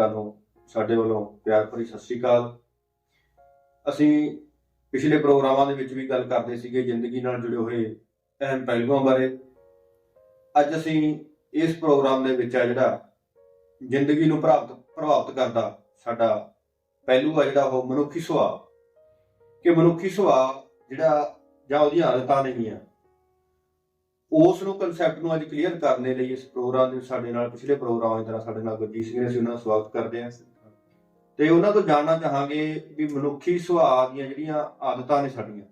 ਦਰਸ਼ਕਾਂ ਨੂੰ ਸਾਡੇ ਵੱਲੋਂ ਪਿਆਰ ਭਰੀ ਸਤਿ ਸ੍ਰੀ ਅਕਾਲ। ਅਸੀਂ ਪਿਛਲੇ ਪ੍ਰੋਗਰਾਮਾਂ ਦੇ ਵਿੱਚ ਵੀ ਗੱਲ ਕਰਦੇ ਸੀਗੇ ਜ਼ਿੰਦਗੀ ਨਾਲ ਜੁੜੇ ਹੋਏ ਅਹਿਮ ਪਹਿਲੂਆਂ ਬਾਰੇ। ਅੱਜ ਅਸੀਂ ਇਸ ਪ੍ਰੋਗਰਾਮ ਦੇ ਵਿੱਚ ਆ ਜਿਹੜਾ ਜ਼ਿੰਦਗੀ ਨੂੰ ਪ੍ਰਭਾਵਿਤ ਪ੍ਰਭਾਵਿਤ ਕਰਦਾ ਸਾਡਾ ਪਹਿਲੂ ਆ ਜਿਹੜਾ ਉਹ ਮਨੁੱਖੀ ਸੁਭਾਅ। ਕਿ ਮਨੁੱਖੀ ਸੁਭਾਅ ਜਿਹੜਾ ਜਾਂ ਉਹਦੀਆਂ ਆਦਤਾਂ ਨਹੀਂ ਆ ਉਸ ਨੂੰ ਕਨਸੈਪਟ ਨੂੰ ਅੱਜ ਕਲੀਅਰ ਕਰਨ ਦੇ ਲਈ ਇਸ ਪ੍ਰੋਗਰਾਮ ਦੇ ਸਾਡੇ ਨਾਲ ਪਿਛਲੇ ਪ੍ਰੋਗਰਾਮਾਂ ਦੀ ਤਰ੍ਹਾਂ ਸਾਡੇ ਨਾਲ ਗੁਰਜੀਤ ਸਿੰਘ ਨੇ ਉਹਨਾਂ ਦਾ ਸਵਾਗਤ ਕਰਦੇ ਹਾਂ। ਤੇ ਉਹਨਾਂ ਤੋਂ ਜਾਣਨਾ ਚਾਹਾਂਗੇ ਵੀ ਮਨੁੱਖੀ ਸੁਭਾਅ ਦੀਆਂ ਜਿਹੜੀਆਂ ਆਦਤਾਂ ਨੇ ਸਾਡੀਆਂ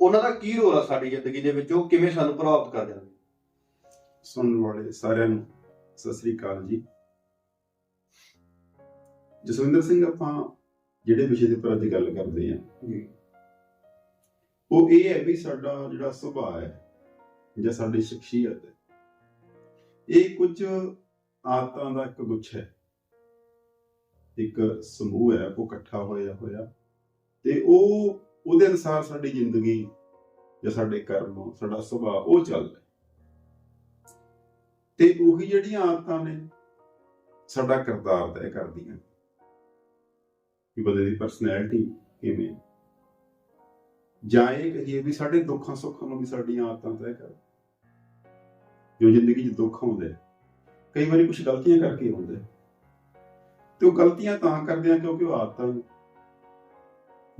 ਉਹਨਾਂ ਦਾ ਕੀ ਰੋਲ ਆ ਸਾਡੀ ਜ਼ਿੰਦਗੀ ਦੇ ਵਿੱਚ ਉਹ ਕਿਵੇਂ ਸਾਨੂੰ ਪ੍ਰਭਾਵਿਤ ਕਰਦੇ ਨੇ? ਸੁਣਨ ਵਾਲੇ ਸਾਰਿਆਂ ਨੂੰ ਸਤਿ ਸ੍ਰੀ ਅਕਾਲ ਜੀ। ਜਸਵਿੰਦਰ ਸਿੰਘ ਆਪਾਂ ਜਿਹੜੇ ਵਿਸ਼ੇ ਦੇ ਉੱਪਰ ਅੱਜ ਗੱਲ ਕਰਦੇ ਹਾਂ ਜੀ। ਉਹ ਇਹ ਹੈ ਵੀ ਸਾਡਾ ਜਿਹੜਾ ਸੁਭਾਅ ਹੈ ਜਾਂ ਸਾਡੀ ਸ਼ਖਸੀਅਤ ਹੈ। ਇਹ ਕੁਝ ਆਦਤਾਂ ਦਾ ਇੱਕ ਗੁੱਛ ਹੈ। ਇੱਕ ਸਮੂਹ ਹੈ, ਉਹ ਇਕੱਠਾ ਹੋਇਆ ਹੋਇਆ ਤੇ ਉਹ, ਉਹਦੇ ਅਨੁਸਾਰ ਸਾਡੀ ਜ਼ਿੰਦਗੀ ਜਾਂ ਸਾਡੇ ਕਰਮ, ਸਾਡਾ ਸੁਭਾਅ, ਉਹ ਚੱਲਦਾ ਹੈ। ਤੇ ਉਹੀ ਜਿਹੜੀਆਂ ਆਦਤਾਂ ਨੇ, ਸਾਡਾ ਕਿਰਦਾਰ ਤੈਅ ਕਰਦੀਆਂ। ਕਿ ਬੰਦੇ ਦੀ ਪਰਸਨੈਲਿਟੀ ਕਿਵੇਂ ਜਾਂ ਇਹ ਕਹੀਏ ਵੀ ਸਾਡੇ ਦੁੱਖਾਂ ਸੁੱਖਾਂ ਨੂੰ ਵੀ ਸਾਡੀਆਂ ਆਦਤਾਂ ਤੈਅ ਕਰ ਜੋ ਜ਼ਿੰਦਗੀ 'ਚ ਦੁੱਖ ਆਉਂਦੇ ਕਈ ਵਾਰੀ ਕੁਝ ਗਲਤੀਆਂ ਕਰਕੇ ਆਉਂਦੇ ਤੇ ਉਹ ਗਲਤੀਆਂ ਤਾਂ ਕਰਦੇ ਆ ਕਿਉਂਕਿ ਉਹ ਆਦਤਾਂ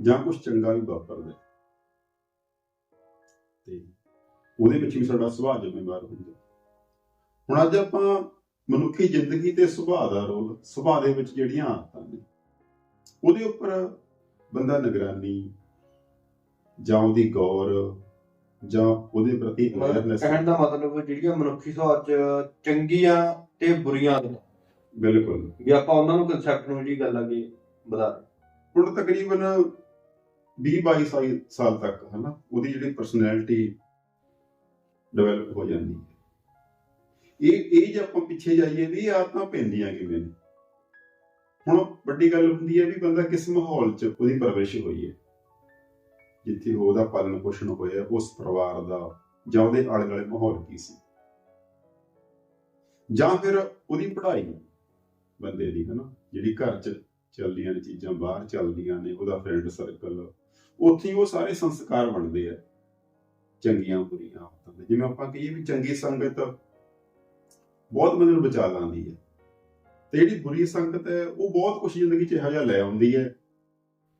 ਜਾਂ ਕੁਝ ਚੰਗਾ ਵੀ ਵਾਪਰਦਾ ਤੇ ਉਹਦੇ ਵਿੱਚ ਵੀ ਸਾਡਾ ਸੁਭਾਅ ਜ਼ਿੰਮੇਵਾਰ ਹੁੰਦਾ ਹੁਣ ਅੱਜ ਆਪਾਂ ਮਨੁੱਖੀ ਜ਼ਿੰਦਗੀ ਤੇ ਸੁਭਾਅ ਦਾ ਰੋਲ, ਸੁਭਾਅ ਦੇ ਵਿੱਚ ਜਿਹੜੀਆਂ ਆਦਤਾਂ ਨੇ, ਉਹਦੇ ਉੱਪਰ ਬੰਦਾ ਨਿਗਰਾਨੀ ਜਾਂ ਉਹਦੀ ਗੌਰ ਜਾਂ ਉਹਦੇ ਪ੍ਰਤੀ ਅਵੇਅਰਨੈਸ ਕਹਿਣ ਦਾ ਮਤਲਬ ਜਿਹੜੀਆਂ ਮਨੁੱਖੀ ਸੁਭਾਅ 'ਚ ਚੰਗੀਆਂ ਤੇ ਬੁਰੀਆਂ ਆਦਤਾਂ ਬਿਲਕੁਲ। ਵੀ ਆਪਾਂ ਉਹਨਾਂ ਨੂੰ ਕਨਸੈਪਟ ਨੂੰ ਜਿਹੜੀ ਗੱਲ ਅੱਗੇ ਵਧਾ ਹੁਣ ਤਕਰੀਬਨ 20 22 ਸਾਲ ਤੱਕ ਹਨਾ ਉਹਦੀ ਜਿਹੜੀ ਪਰਸਨੈਲਿਟੀ ਡਿਵੈਲਪ ਹੋ ਜਾਂਦੀ ਹੈ। ਇਹ ਇਹ ਜੇ ਆਪਾਂ ਪਿੱਛੇ ਜਾਈਏ ਵੀ ਆਦਤਾਂ ਪੈਂਦੀਆਂ ਕਿਵੇਂ ਨੇ? ਹੁਣ ਵੱਡੀ ਗੱਲ ਹੁੰਦੀ ਹੈ ਵੀ ਬੰਦਾ ਕਿਸ ਮਾਹੌਲ 'ਚ ਉਹਦੀ ਪਰਵਰਿਸ਼ ਹੋਈ ਹੈ। ਜਿੱਥੇ ਉਹਦਾ ਪਾਲਣ ਪੋਸ਼ਣ ਹੋਇਆ, ਉਸ ਪਰਿਵਾਰ ਦਾ ਜਾਂ ਉਹਦੇ ਆਲੇ ਦੁਆਲੇ ਮਾਹੌਲ ਕੀ ਸੀ? ਜਾਂ ਫਿਰ ਉਹਦੀ ਪੜ੍ਹਾਈ ਬੰਦੇ ਦੀ, ਹਨਾ? ਜਿਹੜੀ ਘਰ 'ਚ ਚੱਲਦੀਆਂ ਨੇ ਚੀਜ਼ਾਂ, ਬਾਹਰ ਚੱਲਦੀਆਂ ਨੇ, ਉਹਦਾ ਫਰੈਂਡ ਸਰਕਲ ਉੱਥੇ ਉਹ ਸਾਰੇ ਸੰਸਕਾਰ ਬਣਦੇ ਆ। ਚੰਗੀਆਂ, ਬੁਰੀਆਂ ਆਦਤਾਂ ਦੇ। ਜਿਵੇਂ ਆਪਾਂ ਕਹੀਏ ਵੀ ਚੰਗੀ ਸੰਗਤ ਬਹੁਤ ਬੰਦੇ ਨੂੰ ਬਚਾ ਲਾਂਦੀ ਹੈ। ਤੇ ਜਿਹੜੀ ਬੁਰੀ ਸੰਗਤ ਹੈ, ਉਹ ਬਹੁਤ ਕੁਝ ਜ਼ਿੰਦਗੀ 'ਚ ਇਹੋ ਜਿਹਾ ਲੈ ਆਉਂਦੀ ਹੈ।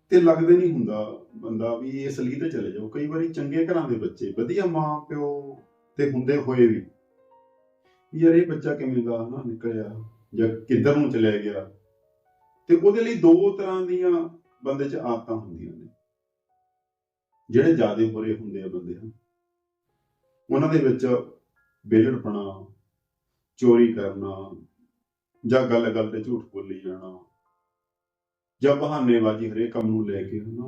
ਤੇ ਲੱਗਦੇ ਨਹੀਂ ਹੁੰਦਾ ਬੰਦਾ ਵੀ ਇਸ ਲਈ ਤੇ ਚਲੇ ਜਾਓ। ਕਈ ਵਾਰੀ ਚੰਗੇ ਘਰਾਂ ਦੇ ਬੱਚੇ, ਵਧੀਆ ਮਾਂ ਪਿਓ ਤੇ ਹੁੰਦੇ ਹੋਏ ਵੀ ਵੀ ਯਾਰ ਇਹ ਬੱਚਾ ਕਿਵੇਂ ਦਾ ਨਾ ਨਿਕਲਿਆ ਜਾਂ ਕਿੱਧਰ ਨੂੰ ਚਲਿਆ ਗਿਆ। ਤੇ ਉਹਦੇ ਲਈ ਦੋ ਤਰ੍ਹਾਂ ਦੀਆਂ ਬੰਦੇ 'ਚ ਆਦਤਾਂ ਹੁੰਦੀਆਂ ਨੇ। ਜਿਹੜੇ ਜ਼ਿਆਦਾ ਬੁਰੇ ਹੁੰਦੇ ਆ ਬੰਦੇ ਹਨ। ਉਹਨਾਂ ਦੇ ਵਿੱਚ ਬੇਲੜਪਣਾ ਚੋਰੀ ਕਰਨਾ ਜਾਂ ਗੱਲ ਗੱਲ ਤੇ ਝੂਠ ਬੋਲੀ ਜਾਣਾ ਜਾਂ ਬਹਾਨੇਬਾਜ਼ੀ ਹਰੇਕ ਕੰਮ ਨੂੰ ਲੈ ਕੇ ਹਨਾ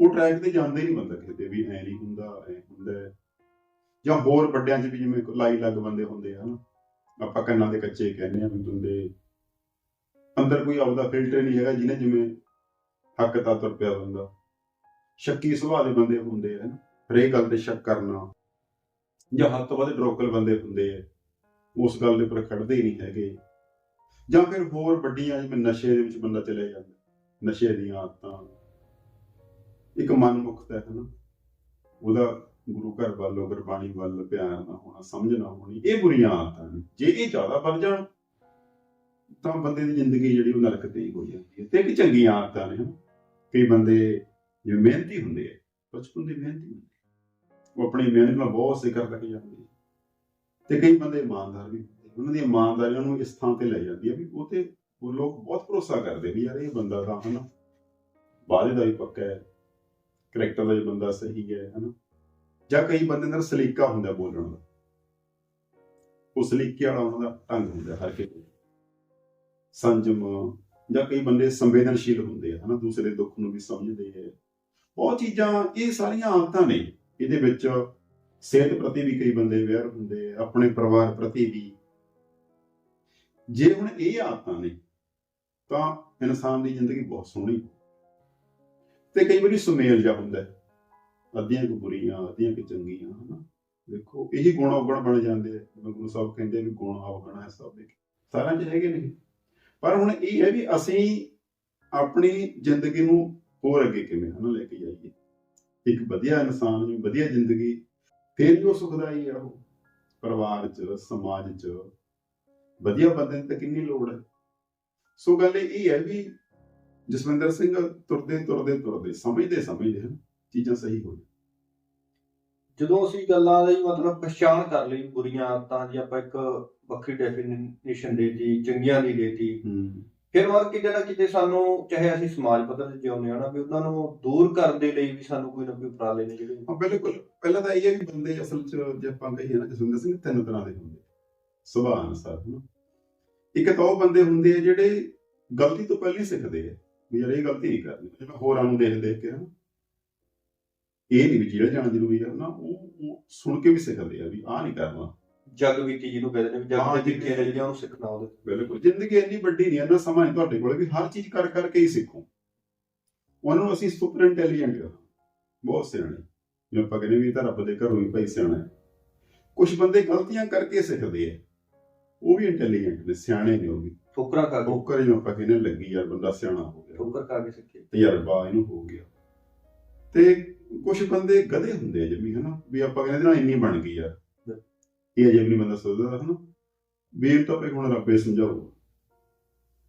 ਉਹ- ਟਰੈਕ ਤੇ ਜਾਂਦੇ ਨਹੀਂ ਬੰਦਾ ਕਿਤੇ ਵੀ ਐ ਨਹੀਂ ਹੁੰਦਾ, ਐ ਹੁੰਦਾ ਜਾਂ ਹੋਰ ਵੱਡਿਆਂ 'ਚ ਵੀ ਜਿਵੇਂ ਲਾਈ ਲੱਗ ਬੰਦੇ ਹੁੰਦੇ ਆ ਹਨਾ ਆਪਾਂ ਕੰਨਾਂ ਦੇ ਕੱਚੇ ਕਹਿੰਦੇ ਆ ਵੀ ਬੰਦੇ, ਅੰਦਰ ਕੋਈ ਆਪਦਾ ਫਿਲਟਰ ਨਹੀਂ ਹੈਗਾ ਜਿਹਨੇ ਜਿਵੇਂ ਹੱਕ ਤਾਂ ਤੁਰ ਪਿਆ ਬੰਦਾ ਸ਼ੱਕੀ ਸੁਭਾਅ ਦੇ ਬੰਦੇ ਹੁੰਦੇ ਆ ਹਰੇਕ ਗੱਲ ਤੇ ਸ਼ੱਕ ਕਰਨਾ। ਜਾਂ ਹੱਥ ਤੋਂ ਵੱਧ ਡਰੋਕਲ ਬੰਦੇ ਹੁੰਦੇ ਆ, ਉਸ ਗੱਲ ਦੇ ਉੱਪਰ ਖੜਦੇ ਹੀ ਨਹੀਂ ਹੈਗੇ। ਜਾਂ ਫਿਰ ਹੋਰ ਵੱਡੀਆਂ ਜਿਵੇਂ ਨਸ਼ੇ ਦੇ ਵਿੱਚ ਬੰਦਾ ਚਲੇ ਜਾਂਦਾ। ਨਸ਼ੇ ਦੀਆਂ ਆਦਤਾਂ। ਇੱਕ ਮਨਮੁਖਤਾ ਹੈ ਨਾ, ਉਹਦਾ ਗੁਰੂ ਘਰ ਵੱਲ, ਗੁਰਬਾਣੀ ਵੱਲ ਪਿਆਰ ਨਾ ਹੋਣਾ, ਸਮਝ ਨਾ ਹੋਣੀ, ਇਹ ਬੁਰੀਆਂ ਆਦਤਾਂ ਨੇ। ਜੇ ਇਹ ਜ਼ਿਆਦਾ ਵੱਧ ਜਾਣ, ਤਾਂ ਬੰਦੇ ਦੀ ਜ਼ਿੰਦਗੀ ਜਿਹੜੀ ਉਹ ਨਰਕ ਤੇ ਹੀ ਹੋ ਜਾਂਦੀ ਹੈ। ਤੇ ਇੱਕ ਚੰਗੀਆਂ ਆਦਤਾਂ ਨੇ ਹਨਾ। ਕਈ ਬੰਦੇ ਜਿਵੇਂ ਮਿਹਨਤੀ ਹੁੰਦੇ ਆ, ਬਚਪਨ ਦੇ ਮਿਹਨਤੀ ਹੁੰਦੇ ਉਹ ਆਪਣੀ ਮਿਹਨਤ ਨਾਲ ਬਹੁਤ ਸਿਖਰ ਤੱਕ ਜਾਂਦੇ ਤੇ ਕਈ ਬੰਦੇ ਇਮਾਨਦਾਰ ਵੀ ਹੁੰਦੇ ਉਹਨਾਂ ਦੀ ਇਮਾਨਦਾਰੀ ਨੂੰ ਇਸ ਥਾਂ ਤੇ ਲੈ ਜਾਂਦੀ ਹੈ ਵੀ ਉਹ ਤੇ ਉਹ ਲੋਕ ਬਹੁਤ ਭਰੋਸਾ ਕਰਦੇ ਵੀ ਯਾਰ ਇਹ ਬੰਦਾ ਤਾਂ, ਹਨਾ? ਵਾਅਦੇ ਦਾ ਵੀ ਪੱਕਾ ਹੈ। ਕਰੈਕਟਰ ਦਾ ਵੀ ਬੰਦਾ ਸਹੀ ਹੈ, ਹਨਾ? ਜਾਂ ਕਈ ਬੰਦੇ ਨਾਲ ਸਲੀਕਾ ਹੁੰਦਾ ਬੋਲਣ ਦਾ। ਉਹ ਸਲੀਕੇ ਵਾਲਾ ਉਹਨਾਂ ਦਾ ਢੰਗ ਹੁੰਦਾ ਹਰ ਕਿਸੇ ਸੰਜਮ ਜਾਂ ਕਈ ਬੰਦੇ ਸੰਵੇਦਨਸ਼ੀਲ ਹੁੰਦੇ ਆ, ਹਨਾ? ਦੂਸਰੇ ਦੁੱਖ ਨੂੰ ਵੀ ਸਮਝਦੇ ਆ। ਬਹੁਤ ਚੀਜ਼ਾਂ, ਇਹ ਸਾਰੀਆਂ ਆਦਤਾਂ ਨੇ। ਇਹਦੇ ਵਿੱਚ ਸਿਹਤ ਪ੍ਰਤੀ ਵੀ ਕਈ ਬੰਦੇ ਅਵੇਅਰ ਹੁੰਦੇ ਆਪਣੇ ਪਰਿਵਾਰ ਪ੍ਰਤੀ ਵੀ। ਜੇ ਹੁਣ ਇਹ ਆਦਤਾਂ ਨੇ ਤਾਂ ਇਨਸਾਨ ਦੀ ਜ਼ਿੰਦਗੀ ਬਹੁਤ ਸੋਹਣੀ ਤੇ ਕਈ ਵਾਰੀ ਸੁਮੇਲ ਜਾ ਹੁੰਦਾ ਹੈ। ਅੱਧੀਆਂ ਕੁ ਬੁਰੀਆਂ, ਅੱਧੀਆਂ ਕੁ ਚੰਗੀਆਂ, ਹਨਾ? ਦੇਖੋ, ਇਹੀ ਗੁਣ ਔਗਣ ਬਣ ਜਾਂਦੇ ਆ। ਜਿਵੇਂ ਗੁਰੂ ਸਾਹਿਬ ਕਹਿੰਦੇ ਵੀ ਗੁਣ ਔਗਣ ਹੈ ਸਭ ਦੇ। ਸਾਰਿਆਂ 'ਚ ਹੈਗੇ ਨੇ। ਪਰ ਹੁਣ ਇਹ ਹੈ ਵੀ ਅਸੀਂ ਆਪਣੀ ਜ਼ਿੰਦਗੀ ਨੂੰ ਹੋਰ ਅੱਗੇ ਕਿਵੇਂ, ਹਨਾ, ਲੈ ਕੇ ਜਾਈਏ? ਇੱਕ ਵਧੀਆ ਇਨਸਾਨ ਨੂੰ ਵਧੀਆ ਜ਼ਿੰਦਗੀ, ਫੇਰ ਵੀ ਉਹ ਸੁਖਦਾਈ ਆ ਉਹ। ਪਰਿਵਾਰ 'ਚ, ਸਮਾਜ 'ਚ। ਵਧੀਆ ਬੰਦੇ ਦੀ ਤਾਂ ਕਿੰਨੀ ਲੋੜ ਹੈ? ਸੋ ਗੱਲ ਇਹ ਹੈ ਵੀ ਜਸਵਿੰਦਰ ਸਿੰਘ ਤੁਰਦੇ ਤੁਰਦੇ ਤੁਰਦੇ ਸਮਝਦੇ ਸਮਝਦੇ ਹਨ ਚੀਜ਼ਾਂ ਸਹੀ ਹੋ ਜਦੋਂ ਅਸੀਂ ਗੱਲਾਂ ਦੀ ਮਤਲਬ ਪਛਾਣ ਕਰ ਲਈ ਬੁਰੀਆਂ ਆਦਤਾਂ ਦੀ ਆਪਾਂ ਇੱਕ ਵੱਖਰੀ ਡੈਫੀਨੇਸ਼ਨ ਦੇਤੀ ਚੰਗੀਆਂ ਦੀ ਦੇਤੀ ਫਿਰ ਮਰ ਕਿਤੇ ਨਾ ਕਿਤੇ ਸਾਨੂੰ ਚਾਹੇ ਅਸੀਂ ਸਮਾਜ ਪੱਧਰ ਤੇ ਜਿਉਂਦੇ ਹਾਂ ਨਾ ਵੀ ਉਹਨਾਂ ਨੂੰ ਦੂਰ ਕਰਨ ਦੇ ਲਈ ਵੀ ਸਾਨੂੰ ਕੋਈ ਨਾ ਕੋਈ ਉਪਰਾਲੇ ਨੇ ਜਿਹੜੇ ਹਾਂ ਬਿਲਕੁਲ ਪਹਿਲਾਂ ਤਾਂ ਇਹ ਹੈ ਵੀ ਬੰਦੇ ਅਸਲ 'ਚ ਜੇ ਆਪਾਂ ਕਹੀਏ ਨਾ ਜਸਵਿੰਦਰ ਸਿੰਘ ਤਿੰਨ ਤਰ੍ਹਾਂ ਦੇ ਹੁੰਦੇ। ਸੁਭਾਅ ਅਨੁਸਾਰ ਹਨਾ? ਇੱਕ ਤਾਂ ਉਹ ਬੰਦੇ ਹੁੰਦੇ ਆ ਜਿਹੜੇ ਗਲਤੀ ਤੋਂ ਪਹਿਲਾਂ ਹੀ ਸਿੱਖਦੇ ਆ ਵੀ ਯਾਰ ਇਹ ਗਲਤੀ ਨਹੀਂ ਕਰਨੀ ਜਿਵੇਂ ਹੋਰਾਂ ਨੂੰ ਦੇਖ ਦੇਖ ਕੇ ਹਨਾ। ਇਹ ਨਹੀਂ ਵੀ ਜਿਹੜਾ ਜਾਣਾ ਜ਼ਰੂਰੀ ਹੈ ਨਾ ਉਹ ਸੁਣ ਕੇ ਵੀ ਸਿੱਖਦੇ ਆ ਵੀ ਆਹ ਨਹੀਂ ਕਰਨਾ। ਜਗ ਬੀਤੀ ਜਿਹਨੂੰ ਕਹਿੰਦੇ ਨੇ ਵੀ ਹਾਂ, ਜਗ ਦੇ ਨੇ ਜਿਹੜੀਆਂ ਉਹਨੂੰ ਸਿੱਖਣਾ ਉਹਦੇ ਬਿਲਕੁਲ ਜ਼ਿੰਦਗੀ ਇੰਨੀ ਵੱਡੀ ਨਹੀਂ ਹੈ ਨਾ ਸਮਾਂ ਨਹੀਂ ਤੁਹਾਡੇ ਕੋਲ ਵੀ ਹਰ ਚੀਜ਼ ਕਰ ਕਰਕੇ ਹੀ ਸਿੱਖੋ। ਉਹਨਾਂ ਨੂੰ ਅਸੀਂ ਸੁਪਰ ਇੰਟੈਲੀਜੈਂਟ ਬਹੁਤ ਸਿਆਣੇ। ਜਿਵੇਂ ਆਪਾਂ ਕਹਿੰਦੇ ਵੀ ਤਾਂ ਰੱਬ ਦੇ ਘਰੋਂ ਹੀ ਭਾਈ ਸਿਆਣਾ ਹੈ। ਕੁਝ ਬੰਦੇ ਗਲਤੀਆਂ ਕਰਕੇ ਸਿੱਖਦੇ ਆ। ਉਹ ਵੀ ਇੰਟੈਲੀਜੈਂਟ ਨੇ ਸਿਆਣੇ ਨੇ ਉਹ ਵੀ। ਠੋਕਰਾਂ ਖਾ ਕੇ ਠੋਕਰ ਜਿਵੇਂ ਆਪਾਂ ਕਹਿੰਦੇ ਲੱਗੀ ਯਾਰ ਬੰਦਾ ਸਿਆਣਾ ਹੋ ਗਿਆ। ਠੋਕਰ ਖਾ ਕੇ ਸਿੱਖੇ। ਤਜਰਬਾ ਇਹਨੂੰ ਹੋ ਗਿਆ। ਤੇ ਕੁਝ ਬੰਦੇ ਗਧੇ ਹੁੰਦੇ ਆ ਜਮੀ ਹਨਾ? ਵੀ ਆਪਾਂ ਕਹਿੰਦੇ ਨਾ ਇੰਨੀ ਬਣ ਗਈ ਯਾਰ। ਇਹ ਅਜੇ ਵੀ ਬੰਦਾ ਸੋਚਦਾ ਹਨਾ? ਵੀ ਤਾਂ ਭਾਈ ਹੁਣ ਰੱਬੇ ਸਮਝਾਊਗਾ।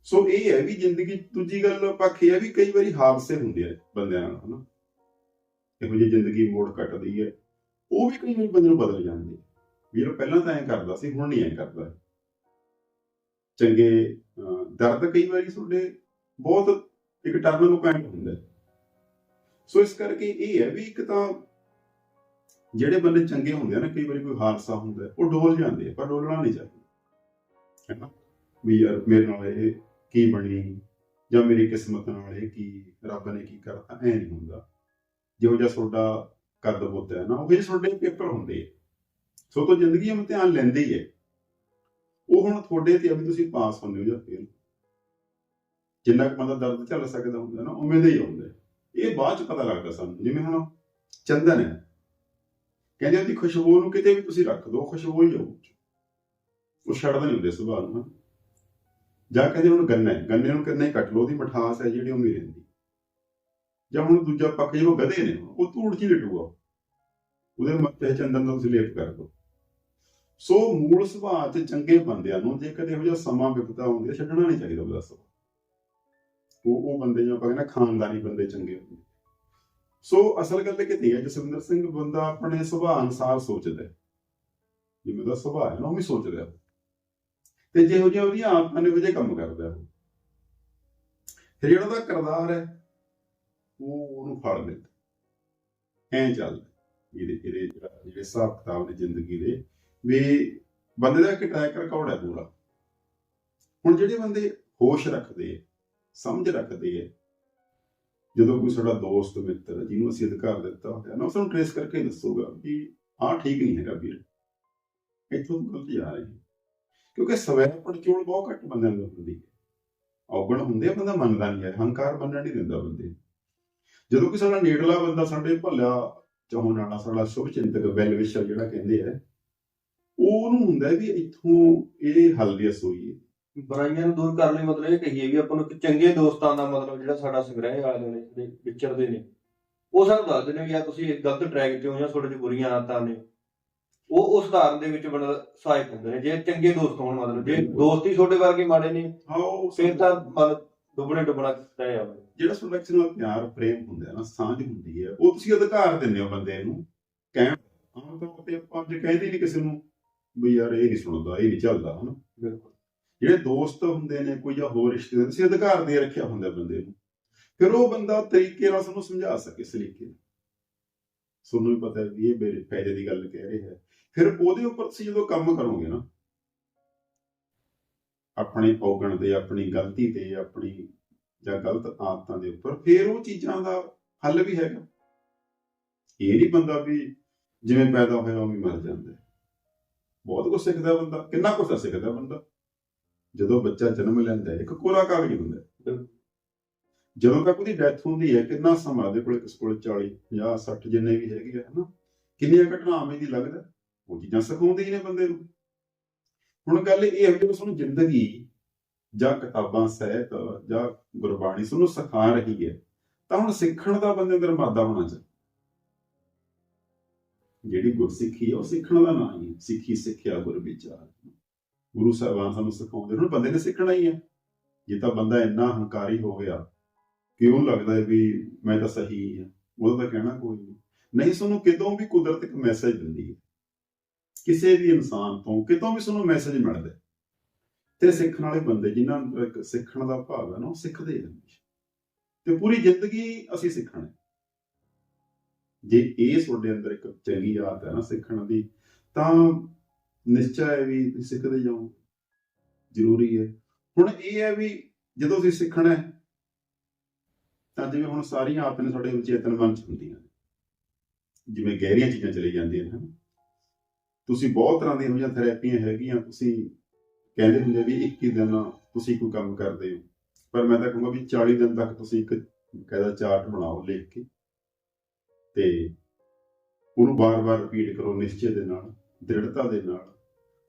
ਸੋ ਇਹ ਹੈ ਵੀ ਜ਼ਿੰਦਗੀ ਦੂਜੀ ਗੱਲ ਪੱਖ ਇਹ ਹੈ ਵੀ ਕਈ ਵਾਰੀ ਹਾਦਸੇ ਹੁੰਦੇ ਆ ਬੰਦਿਆਂ ਨਾਲ ਹਨਾ? ਇਹੋ ਜਿਹੀ ਜ਼ਿੰਦਗੀ ਮੋੜ ਕੱਟਦੀ ਹੈ। ਉਹ ਵੀ ਕਈ ਵਾਰੀ ਬੰਦੇ ਨੂੰ ਬਦਲ ਜਾਂਦੀ ਵੀ ਇਹ ਪਹਿਲਾਂ ਤਾਂ ਐਂ ਕਰਦਾ ਸੀ ਹੁਣ ਨਹੀਂ ਐਂ ਕਰਦਾ। ਚੰਗੇ ਦਰਦ ਕਈ ਵਾਰੀ ਤੁਹਾਡੇ ਬਹੁਤ ਇੱਕ ਟਰਨਿੰਗ ਪੁਆਇੰਟ ਹੁੰਦਾ ਸੋ ਇਸ ਕਰਕੇ ਇਹ ਹੈ ਵੀ ਇੱਕ ਤਾਂ ਜਿਹੜੇ ਬੰਦੇ ਚੰਗੇ ਹੁੰਦੇ ਆ ਨਾ, ਕਈ ਵਾਰੀ ਕੋਈ ਹਾਦਸਾ ਹੁੰਦਾ ਉਹ ਡੋਲ ਜਾਂਦੇ ਆ, ਪਰ ਡੋਲਣਾ ਨਹੀਂ ਚਾਹੀਦਾ। ਹੈ ਵੀ ਯਾਰ ਮੇਰੇ ਨਾਲ ਇਹ ਕੀ ਬਣੀ, ਜਾਂ ਮੇਰੀ ਕਿਸਮਤ ਨਾਲ ਇਹ ਕੀ, ਰੱਬ ਨੇ ਕੀ ਕਰਤਾ, ਐ ਨਹੀਂ ਹੁੰਦਾ। ਜਿਹੋ ਜਿਹਾ ਤੁਹਾਡਾ ਕੱਦ ਬੁੱਧ ਹੈ ਨਾ, ਉਹ ਜਿਹੇ ਤੁਹਾਡੇ ਪੇਪਰ ਹੁੰਦੇ ਆ। ਸੋ ਤੋਂ ਜ਼ਿੰਦਗੀ ਧਿਆਨ ਲੈਂਦੇ ਹੀ ਹੈ। ਉਹ ਹੁਣ ਤੁਹਾਡੇ ਤੇ ਆ ਵੀ ਤੁਸੀਂ ਪਾਸ ਹੁੰਦੇ ਹੋ ਜਾਂ ਫੇਲ। ਜਿੰਨਾ ਕੁ ਬੰਦਾ ਦਰਦ ਝੱਲ ਸਕਦਾ ਹੁੰਦਾ ਨਾ, ਉਵੇਂ ਦਾ ਹੀ ਹੁੰਦਾ। ਇਹ ਬਾਅਦ ਚ ਪਤਾ ਲੱਗਦਾ ਸਾਨੂੰ। ਜਿਵੇਂ ਹੁਣ ਚੰਦਨ ਹੈ। ਕਹਿੰਦੇ ਉਹਦੀ ਖੁਸ਼ਬੂ ਨੂੰ ਕਿਤੇ ਵੀ ਤੁਸੀਂ ਰੱਖ ਦਿਓ ਖੁਸ਼ਬੂ ਹੀ ਆਊ ਉਹ ਛੱਡਦਾ ਨਹੀਂ ਹੁੰਦੇ ਸੁਭਾਅ ਨੂੰ ਜਾਂ ਕਹਿੰਦੇ ਹੁਣ ਗੰਨਾ ਹੈ ਗੰਨੇ ਨੂੰ ਕਿੰਨਾ ਹੀ ਕੱਟ ਲਓ, ਉਹਦੀ ਮਠਾਸ ਹੈ ਜਿਹੜੀ ਉਹ ਨਹੀਂ ਰਹਿੰਦੀ ਜਾਂ ਹੁਣ ਦੂਜਾ ਪੱਖ ਜਿਹੜਾ ਗਧੇ ਨੇ, ਉਹ ਧੂੜ ਚ ਹੀ ਲਟੂਗਾ ਉਹਦੇ ਮੱਥੇ ਚੰਦਨ ਦਾ ਤੁਸੀਂ ਲੇਪ ਕਰ ਦਿਓ ਸੋ ਮੂਲ ਸੁਭਾਅ ਚ ਚੰਗੇ ਬੰਦਿਆਂ ਨੂੰ ਜੇ ਕਦੇ ਇਹੋ ਜਿਹਾ ਸਮਾਂ ਵਿਪਤਾ ਹੁੰਦੀ ਹੈ, ਛੱਡਣਾ ਨਹੀਂ ਚਾਹੀਦਾ ਉਹਦਾ ਉਹ ਉਹ ਬੰਦੇ ਜੋ ਆਪਾਂ ਕਹਿੰਦੇ ਖਾਨਦਾਨੀ ਬੰਦੇ ਚੰਗੇ ਹੁੰਦੇ। ਸੋ ਅਸਲ ਗੱਲ ਕਿਤੇ ਹੈ, ਜਸਵਿੰਦਰ ਸਿੰਘ ਬੰਦਾ ਆਪਣੇ ਸੁਭਾਅ ਅਨੁਸਾਰ ਸੋਚਦਾ ਹੈ। ਜਿਵੇਂ ਦਾ ਸੁਭਾਅ ਹੈ ਨਾ, ਉਹ ਵੀ ਸੋਚਦਾ ਹੈ ਤੇ ਜਿਹੋ ਜਿਹਾ ਉਹਦੀਆਂ ਆਦਤਾਂ ਨੇ, ਉਹੋ ਜਿਹੇ ਕੰਮ ਕਰਦਾ ਉਹ ਫਿਰ ਜਿਹੜਾ ਉਹਦਾ ਕਿਰਦਾਰ ਹੈ, ਉਹ ਉਹਨੂੰ ਫੜ ਲੈਂਦਾ। ਐਂ ਚੱਲਦਾ। ਇਹਦੇ ਇਹਦੇ ਜਿਹੜੇ ਹਿਸਾਬ ਕਿਤਾਬ ਨੇ ਜ਼ਿੰਦਗੀ ਦੇ ਵੀ ਬੰਦੇ ਦਾ ਇੱਕ ਟਰੈਕ ਰਿਕਾਰਡ ਹੈ ਪੂਰਾ। ਹੁਣ ਜਿਹੜੇ ਬੰਦੇ ਹੋਸ਼ ਰੱਖਦੇ ਆ, ਸਮਝ ਰੱਖਦੇ ਆ, ਜਦੋਂ ਕੋਈ ਸਾਡਾ ਦੋਸਤ, ਮਿੱਤਰ ਜਿਹਨੂੰ ਅਸੀਂ ਅਧਿਕਾਰ ਦਿੱਤਾ ਹੋਇਆ ਨਾ ਉਸ ਨੂੰ ਟ੍ਰੇਸ ਕਰਕੇ ਦੱਸੂਗਾ ਵੀ ਆਹ ਠੀਕ ਨਹੀਂ ਹੈਗਾ ਵੀਰ। ਇੱਥੋਂ ਤੂੰ ਗਲਤ ਜਾ ਰਹੀ ਹੈ। ਕਿਉਂਕਿ ਸਵੈ ਪੜਚੋਲ ਬਹੁਤ ਘੱਟ ਬੰਦਿਆਂ ਨੂੰ ਹੁੰਦੀ ਹੈ। ਔਗਣ ਹੁੰਦੇ ਆ, ਬੰਦਾ ਮੰਨਦਾ ਨਹੀਂ ਹੈ, ਹੰਕਾਰ ਮੰਨਣ ਨਹੀਂ ਦਿੰਦਾ ਬੰਦੇ। ਜਦੋਂ ਕਿ ਸਾਡਾ ਨੇੜਲਾ ਬੰਦਾ ਸਾਡੇ ਭਲਾ ਚਾਹੁਣ ਵਾਲਾ, ਸਾਡਾ ਸ਼ੁਭ ਚਿੰਤਕ ਵੈਲ ਵਿਸ਼ਰ ਜਿਹੜਾ ਕਹਿੰਦੇ ਆ ਉਹ ਉਹਨੂੰ ਹੁੰਦਾ ਹੈ ਵੀ ਇੱਥੋਂ ਇਹ ਹੱਲ ਦੀ ਸੋਈ ਹੈ। ਬੁਰਾਈਆਂ ਨੂੰ ਦੂਰ ਕਰਨ ਲਈ ਮਤਲਬ ਇਹ ਕਹੀਏ ਵੀ ਆਪਾਂ ਨੂੰ ਇੱਕ ਚੰਗੇ ਦੋਸਤਾਂ ਦਾ ਮਤਲਬ ਜਿਹੜਾ ਸਾਡਾ ਸੰਗ੍ਰਹਿ ਵਾਲੇ ਨੇ ਜਿਹੜੇ ਵਿਚਰਦੇ ਨੇ ਉਹ ਸਾਨੂੰ ਦੱਸਦੇ ਨੇ ਵੀ ਆ ਤੁਸੀਂ ਇੱਕ ਗਲਤ ਟਰੈਕ ਤੇ ਹੋ ਜਾਂ ਤੁਹਾਡੇ 'ਚ ਬੁਰੀਆਂ ਆਦਤਾਂ ਨੇ। ਉਹ ਉਸ ਉਦਾਹਰਨ ਦੇ ਵਿੱਚ ਬੜਾ ਸਹਾਇਕ ਹੁੰਦੇ ਨੇ ਜੇ ਚੰਗੇ ਦੋਸਤ ਹੋਣ ਮਤਲਬ ਜੇ ਦੋਸਤੀ ਤੁਹਾਡੇ ਵਰਗੇ ਮਾੜੇ ਨੇ ਹਾਂ ਫਿਰ ਤਾਂ ਮਤਲਬ ਡੁੱਬਣੇ ਡੁੱਬਣਾ ਤੈਅ ਆ ਜਿਹੜਾ ਕਿਸੇ ਨਾਲ ਪਿਆਰ ਪ੍ਰੇਮ ਹੁੰਦਾ ਹੈ ਨਾ ਸਾਂਝ ਹੁੰਦੀ ਹੈ ਉਹ ਤੁਸੀਂ ਅਧਿਕਾਰ ਦਿੰਦੇ ਹੋ ਬੰਦੇ ਨੂੰ। ਕਹਿਣ ਆਮ ਤੌਰ ਤੇ ਆਪਾਂ ਜੇ ਕਹਿੰਦੇ ਨਹੀਂ ਕਿਸੇ ਨੂੰ ਵੀ ਯਾਰ ਇਹ ਨਹੀਂ ਸੁਣਦਾ ਇਹ ਨਹੀਂ ਚੱਲਦਾ ਹਨਾ? ਬਿਲਕੁਲ। ਜਿਹੜੇ ਦੋਸਤ ਹੁੰਦੇ ਨੇ ਕੋਈ ਜਾਂ ਹੋਰ ਰਿਸ਼ਤੇਦਾਰ ਤੁਸੀਂ ਅਧਿਕਾਰ ਦੇ ਰੱਖਿਆ ਹੁੰਦਾ ਬੰਦੇ ਨੂੰ। ਫਿਰ ਉਹ ਬੰਦਾ ਤਰੀਕੇ ਨਾਲ ਤੁਹਾਨੂੰ ਸਮਝਾ ਸਕੇ ਸਲੀਕੇ ਨਾਲ। ਤੁਹਾਨੂੰ ਵੀ ਪਤਾ ਹੈ ਵੀ ਇਹ ਮੇਰੇ ਫਾਇਦੇ ਦੀ ਗੱਲ ਕਹਿ ਰਿਹਾ ਹੈ। ਫਿਰ ਉਹਦੇ ਉੱਪਰ ਤੁਸੀਂ ਜਦੋਂ ਕੰਮ ਕਰੋਗੇ ਨਾ ਆਪਣੇ ਔਗਣ ਦੇ ਆਪਣੀ ਗਲਤੀ ਤੇ ਆਪਣੀ ਜਾਂ ਗਲਤ ਆਦਤਾਂ ਦੇ ਉੱਪਰ ਫਿਰ ਉਹ ਚੀਜ਼ਾਂ ਦਾ ਹੱਲ ਵੀ ਹੈਗਾ। ਇਹ ਨਹੀਂ ਬੰਦਾ ਵੀ ਜਿਵੇਂ ਪੈਦਾ ਹੋਇਆ ਉਵੇਂ ਮਰ ਜਾਂਦਾ ਹੈ। ਬਹੁਤ ਕੁਝ ਸਿੱਖਦਾ ਬੰਦਾ ਕਿੰਨਾ ਕੁਝ ਸਿੱਖਦਾ ਬੰਦਾ। ਜਦੋਂ ਬੱਚਾ ਜਨਮ ਲੈਂਦਾ ਹੈ ਇੱਕ ਕੋਰਾ ਕਾਗਜ਼ ਹੁੰਦਾ। ਜਦੋਂ ਤੱਕ ਉਹਦੀ ਡੈਥ ਹੁੰਦੀ ਹੈ ਕਿੰਨਾ ਸਮਾਂ ਉਹਦੇ ਕੋਲ ਕਿਸ ਕੋਲ 40 50 60 ਜਿੰਨੇ ਵੀ ਹੈਗੇ ਆ ਹਨਾ? ਕਿੰਨੀਆਂ ਘਟਨਾਵਾਂ ਦੀ ਲੱਗਦਾ? ਉਹ ਚੀਜ਼ਾਂ ਸਿਖਾਉਂਦੇ ਹੀ ਨੇ ਬੰਦੇ ਨੂੰ। ਹੁਣ ਗੱਲ ਇਹ ਹੈ ਜਦੋਂ ਸਾਨੂੰ ਜ਼ਿੰਦਗੀ ਜਾਂ ਕਿਤਾਬਾਂ ਸਹਿਤ ਜਾਂ ਗੁਰਬਾਣੀ ਸਾਨੂੰ ਸਿਖਾ ਰਹੀ ਹੈ। ਤਾਂ ਹੁਣ ਸਿੱਖਣ ਦਾ ਬੰਦੇ ਅੰਦਰ ਮਾਦਾ ਹੋਣਾ ਚਾਹੀਦਾ। ਜਿਹੜੀ ਗੁਰਸਿੱਖੀ ਹੈ ਉਹ ਸਿੱਖਣ ਦਾ ਨਾਂ ਹੀ ਹੈ। ਸਿੱਖੀ, ਸਿੱਖਿਆ, ਗੁਰ ਵਿਚਾਰ। ਗੁਰੂ ਸਾਹਿਬਾਨ ਸਾਨੂੰ ਸਿਖਾਉਂਦੇ ਨੇ ਬੰਦੇ ਨੇ ਸਿੱਖਣਾ ਹੀ ਹੈ। ਜੇ ਤਾਂ ਬੰਦਾ ਇੰਨਾ ਹੰਕਾਰੀ ਹੋ ਗਿਆ ਕਿ ਉਹਨੂੰ ਲੱਗਦਾ ਹੈ ਵੀ ਮੈਂ ਤਾਂ ਸਹੀ ਹਾਂ ਉਹਦਾ ਤਾਂ ਕਹਿਣਾ ਕੋਈ ਨਹੀਂ। ਨਹੀਂ, ਸਾਨੂੰ ਕਿਤੋਂ ਵੀ ਕੁਦਰਤ ਇੱਕ ਮੈਸੇਜ ਦਿੰਦੀ ਹੈ। ਕਿਸੇ ਵੀ ਇਨਸਾਨ ਤੋਂ ਕਿਤੋਂ ਵੀ ਸਾਨੂੰ ਮੈਸੇਜ ਮਿਲਦਾ ਤੇ ਸਿੱਖਣ ਵਾਲੇ ਬੰਦੇ ਜਿਨ੍ਹਾਂ ਅੰਦਰ ਸਿੱਖਣ ਦਾ ਭਾਵ ਹੈ ਨਾ, ਉਹ ਸਿੱਖਦੇ ਆ ਤੇ ਪੂਰੀ ਜ਼ਿੰਦਗੀ ਅਸੀਂ ਸਿੱਖਣਾ। ਜੇ ਇਹ ਤੁਹਾਡੇ ਅੰਦਰ ਇੱਕ ਚੰਗੀ ਆਦਤ ਹੈ ਨਾ ਸਿੱਖਣ ਦੀ, ਤਾਂ ਨਿਸ਼ਚੈ ਹੈ ਵੀ ਸਿੱਖਦੇ ਜਾਓ। ਜ਼ਰੂਰੀ ਹੈ। ਹੁਣ ਇਹ ਹੈ ਵੀ ਜਦੋਂ ਤੁਸੀਂ ਸਿੱਖਣਾ ਹੈ, ਤਾਂ ਜਿਵੇਂ ਹੁਣ ਸਾਰੀਆਂ ਆਦਤਾਂ ਨੇ ਤੁਹਾਡੇ ਚੇਤਨ ਮਨ ਚ ਹੁੰਦੀਆਂ ਜਿਵੇਂ ਗਹਿਰੀਆਂ ਚੀਜ਼ਾਂ ਚਲੀ ਜਾਂਦੀਆਂ ਨੇ ਹਨਾ ਤੁਸੀਂ ਬਹੁਤ ਤਰ੍ਹਾਂ ਦੀਆਂ ਹੋਈਆਂ ਥੈਰੇਪੀਆਂ ਹੈਗੀਆਂ, ਤੁਸੀਂ ਕਹਿੰਦੇ ਹੁੰਦੇ ਵੀ 21 ਦਿਨ ਤੁਸੀਂ ਕੋਈ ਕੰਮ ਕਰਦੇ ਹੋ। ਪਰ ਮੈਂ ਤਾਂ ਕਹੂੰਗਾ ਵੀ 40 ਦਿਨ ਤੱਕ ਤੁਸੀਂ ਇੱਕ ਕਾਇਦਾ ਚਾਰਟ ਬਣਾਓ ਲਿਖ ਕੇ। ਤੇ ਉਹਨੂੰ ਬਾਰ-ਬਾਰ ਰਿਪੀਟ ਕਰੋ ਨਿਸ਼ਚੇ ਦੇ ਨਾਲ, ਦ੍ਰਿੜਤਾ ਦੇ ਨਾਲ।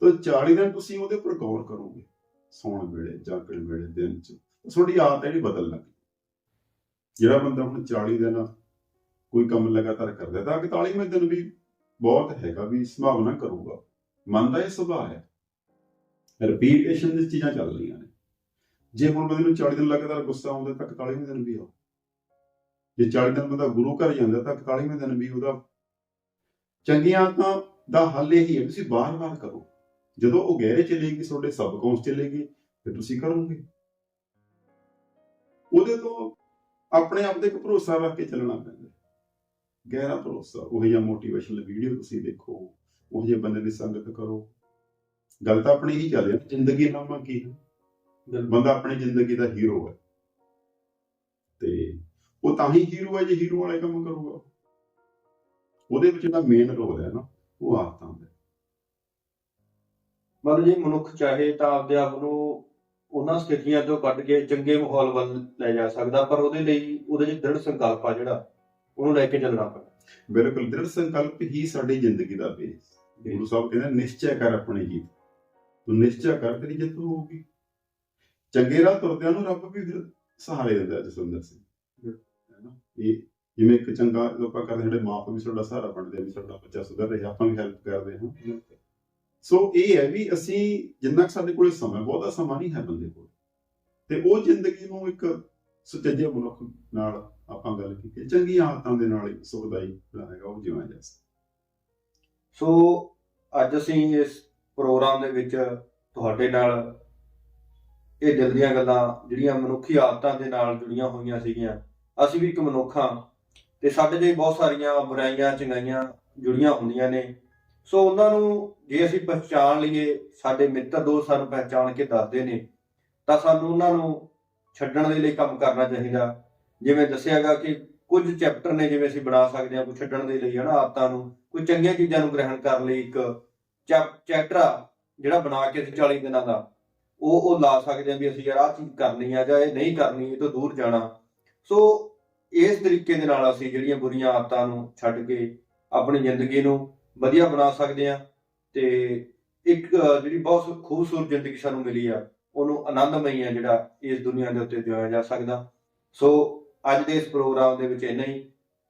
ਤਾਂ 40 ਦਿਨ ਤੁਸੀਂ ਉਹਦੇ ਉੱਪਰ ਗੌਰ ਕਰੋਗੇ, ਸੌਣ ਵੇਲੇ, ਜਾਗਣ ਵੇਲੇ, ਦਿਨ ਚ। ਤੁਹਾਡੀ ਆਦਤ ਜਿਹੜੀ ਬਦਲ ਲੱਗ ਜਿਹੜਾ ਬੰਦਾ ਹੁਣ 40 ਦਿਨ ਕੋਈ ਕੰਮ ਲਗਾਤਾਰ ਕਰਦਾ, ਤਾਂ 41ਵੇਂ ਦਿਨ ਵੀ ਬਹੁਤ ਹੈਗਾ, ਵੀ ਸੰਭਾਵਨਾ ਕਰੂਗਾ। ਮਨ ਦਾ ਇਹ ਸੁਭਾਅ ਹੈ। ਰਿਪੀਟੇਸ਼ਨ ਦੀ ਚੀਜ਼ਾਂ ਚੱਲ ਰਹੀਆਂ ਨੇ। ਜੇ ਹੁਣ ਬੰਦੇ ਨੂੰ 40 ਦਿਨ ਲਗਾਤਾਰ ਗੁੱਸਾ ਆਉਂਦਾ, ਤਾਂ 41ਵੇਂ ਦਿਨ ਵੀ ਆਉ ਜੇ 40 ਦਿਨ ਬੰਦਾ ਗੁਰੂ ਘਰ ਜਾਂਦਾ ਤਾਂ 41ਵੇਂ ਦਿਨ ਵੀ ਉਹਦਾ ਚੰਗੀਆਂ ਤਾਂ ਦਾ ਹੱਲ ਇਹ ਹੀ ਤੁਸੀਂ ਬਾਰ-ਬਾਰ ਕਰੋ। ਜਦੋਂ ਉਹ ਗਹਿਰੇ ਚਲੇਗੀ ਤੁਹਾਡੇ ਸਬਕੌਂਸ ਚਲੇਗੀ ਫਿਰ ਤੁਸੀਂ ਕਰੋਗੇ। ਉਹਦੇ ਤੋਂ ਆਪਣੇ ਆਪ ਤੇ ਇੱਕ ਭਰੋਸਾ ਰੱਖ ਕੇ ਚੱਲਣਾ ਪੈਂਦਾ। ਗਹਿਰਾ ਭਰੋਸਾ ਉਹ ਜਿਹਾ ਮੋਟੀਵੇਸ਼ਨਲ ਵੀਡੀਓ ਤੁਸੀਂ ਦੇਖੋ ਉਹ ਜਿਹੇ ਬੰਦੇ ਦੀ ਸੰਗਤ ਕਰੋ। ਗੱਲ ਤਾਂ ਆਪਣੀ ਹੀ ਚੱਲ ਰਹੀ ਜ਼ਿੰਦਗੀ ਨਾਮਾ ਕੀ ਹੈ? ਬੰਦਾ ਆਪਣੀ ਜ਼ਿੰਦਗੀ ਦਾ ਹੀਰੋ ਹੈ। ਤੇ ਉਹ ਤਾਂ ਹੀ ਹੀਰੋ ਹੈ ਜੇ ਹੀਰੋ ਵਾਲੇ ਕੰਮ ਕਰੂਗਾ। ਉਹਦੇ ਵਿੱਚ ਜਿਹੜਾ ਮੇਨ ਰੋਲ ਹੈ ਨਾ ਉਹ ਆਦਤਾਂ ਦਾ ਮਤਲਬ ਜੇ ਮਨੁੱਖ ਚਾਹੇ ਤਾਂ ਆਪਦੇ ਆਪ ਨੂੰ ਉਹਨਾਂ ਸਥਿਤੀਆਂ ਤੋਂ ਕੱਢ ਕੇ ਚੰਗੇ ਮਾਹੌਲ ਵੱਲ ਲੈ ਜਾ ਸਕਦਾ ਪਰ ਉਹਦੇ ਲਈ ਉਹਦੇ ਚ ਦ੍ਰਿੜ ਸੰਕਲਪ ਆ ਜਿਹੜਾ ਉਹਨੂੰ ਲੈ ਕੇ ਚੱਲਣਾ ਪੈਂਦਾ। ਬਿਲਕੁਲ ਦ੍ਰਿੜ ਸੰਕਲਪ ਹੀ ਸਾਡੀ ਜ਼ਿੰਦਗੀ ਦਾ ਬੇਸ ਗੁਰੂ ਸਾਹਿਬ ਕਹਿੰਦੇ ਨਿਸ਼ਚੈ ਕਰ ਆਪਣੀ ਜੀਤ ਤੂੰ ਨਿਸ਼ਚੈ ਕਰ ਤੇਰੀ ਜਿੱਤ ਹੋਊਗੀ। ਚੰਗੇ ਰਾਹ ਤੁਰਦਿਆਂ ਨੂੰ ਰੱਬ ਵੀ ਸਹਾਰੇ ਦਿੰਦਾ ਜਸਵਿੰਦਰ ਸਿੰਘ। ਇਹ ਜਿਵੇਂ ਇੱਕ ਚੰਗਾ ਆਪਾਂ ਕਰਦੇ ਸਾਡੇ ਮਾਪੇ ਵੀ ਸਾਡਾ ਸਹਾਰਾ ਬਣਦੇ ਵੀ ਸਾਡਾ ਬੱਚਾ ਸੁਧਰ ਰਿਹਾ ਆਪਾਂ ਵੀ ਹੈਲਪ ਕਰਦੇ ਹਾਂ। ਸੋ ਇਹ ਹੈ ਵੀ ਅਸੀਂ ਜਿੰਨਾ ਕੁ ਸਾਡੇ ਕੋਲੇ ਸਮਾਂ ਬਹੁਤਾ ਸਮਾਂ ਨਹੀਂ ਹੈ ਬੰਦੇ ਕੋਲ। ਤੇ ਉਹ ਜ਼ਿੰਦਗੀ ਨੂੰ ਇੱਕ ਸੁਚੱਜੇ ਮਨੁੱਖ ਨਾਲ ਆਪਾਂ ਗੱਲ ਕੀਤੀ ਚੰਗੀਆਂ ਆਦਤਾਂ ਦੇ ਨਾਲ ਸੁਖਦਾਈ ਜਿਹੜਾ ਹੈਗਾ ਉਹ ਜਿਉਣਾ ਜਾ ਸੋ ਅੱਜ ਅਸੀਂ ਇਸ ਪ੍ਰੋਗਰਾਮ ਦੇ ਵਿੱਚ ਤੁਹਾਡੇ ਨਾਲ ਇਹ ਦਿਲ ਦੀਆਂ ਗੱਲਾਂ ਜਿਹੜੀਆਂ ਮਨੁੱਖੀ ਆਦਤਾਂ ਦੇ ਨਾਲ ਜੁੜੀਆਂ ਹੋਈਆਂ ਸੀਗੀਆਂ ਅਸੀਂ ਵੀ ਇੱਕ ਮਨੁੱਖ ਹਾਂ ਤੇ ਸਾਡੇ ਲਈ ਬਹੁਤ ਸਾਰੀਆਂ ਬੁਰਾਈਆਂ, ਚੰਗਾਈਆਂ ਜੁੜੀਆਂ ਹੁੰਦੀਆਂ ਨੇ। ਸੋ ਉਹਨਾਂ ਨੂੰ ਜੇ ਅਸੀਂ ਪਛਾਣ ਲਈਏ, ਸਾਡੇ ਮਿੱਤਰ ਦੋਸਤ ਸਾਨੂੰ ਪਹਿਚਾਣ ਕੇ ਦੱਸਦੇ ਨੇ, ਤਾਂ ਸਾਨੂੰ ਉਹਨਾਂ ਨੂੰ ਛੱਡਣ ਦੇ ਲਈ ਕੰਮ ਕਰਨਾ ਚਾਹੀਦਾ। ਜਿਵੇਂ ਦੱਸਿਆਗਾ ਕਿ ਕੁਝ ਚੈਪਟਰ ਨੇ ਜਿਵੇਂ ਅਸੀਂ ਬਣਾ ਸਕਦੇ ਹਾਂ ਕੋਈ ਛੱਡਣ ਦੇ ਲਈ ਹਨਾ ਆਦਤਾਂ ਨੂੰ ਕੋਈ ਚੰਗੀਆਂ ਚੀਜ਼ਾਂ ਨੂੰ ਗ੍ਰਹਿਣ ਕਰਨ ਲਈ ਇੱਕ ਚੈਪਟਰ ਆ ਜਿਹੜਾ ਬਣਾ ਕੇ ਅਸੀਂ 40 ਦਿਨਾਂ ਦਾ, ਉਹ ਉਹ ਲਾ ਸਕਦੇ ਹਾਂ ਵੀ ਅਸੀਂ ਯਾਰ ਆਹ ਚੀਜ਼ ਕਰਨੀ ਆ ਜਾਂ ਇਹ ਨਹੀਂ ਕਰਨੀ, ਇਹ ਤੋਂ ਦੂਰ ਜਾਣਾ। ਸੋ ਇਸ ਤਰੀਕੇ ਦੇ ਨਾਲ ਅਸੀਂ ਜਿਹੜੀਆਂ ਬੁਰੀਆਂ ਆਦਤਾਂ ਨੂੰ ਛੱਡ ਕੇ ਆਪਣੀ ਜ਼ਿੰਦਗੀ ਨੂੰ ਵਧੀਆ ਬਣਾ ਸਕਦੇ ਹਾਂ ਤੇ ਇੱਕ ਜਿਹੜੀ ਬਹੁਤ ਖੂਬਸੂਰਤ ਜ਼ਿੰਦਗੀ ਸਾਨੂੰ ਮਿਲੀ ਆ, ਉਹਨੂੰ ਆਨੰਦਮਈ ਆ ਜਿਹੜਾ ਇਸ ਦੁਨੀਆ ਦੇ ਉੱਤੇ ਜਿਉਇਆ ਜਾ ਸਕਦਾ। ਸੋ ਅੱਜ ਦੇ ਇਸ ਪ੍ਰੋਗਰਾਮ ਦੇ ਵਿੱਚ ਇੰਨਾ ਹੀ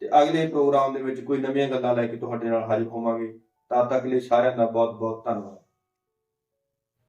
ਤੇ ਅਗਲੇ ਪ੍ਰੋਗਰਾਮ ਦੇ ਵਿੱਚ ਕੋਈ ਨਵੀਆਂ ਗੱਲਾਂ ਲੈ ਕੇ ਤੁਹਾਡੇ ਨਾਲ ਹਾਜ਼ਰ ਹੋਵਾਂਗੇ। ਤਦ ਤੱਕ ਲਈ ਸਾਰਿਆਂ ਦਾ ਬਹੁਤ ਬਹੁਤ ਧੰਨਵਾਦ।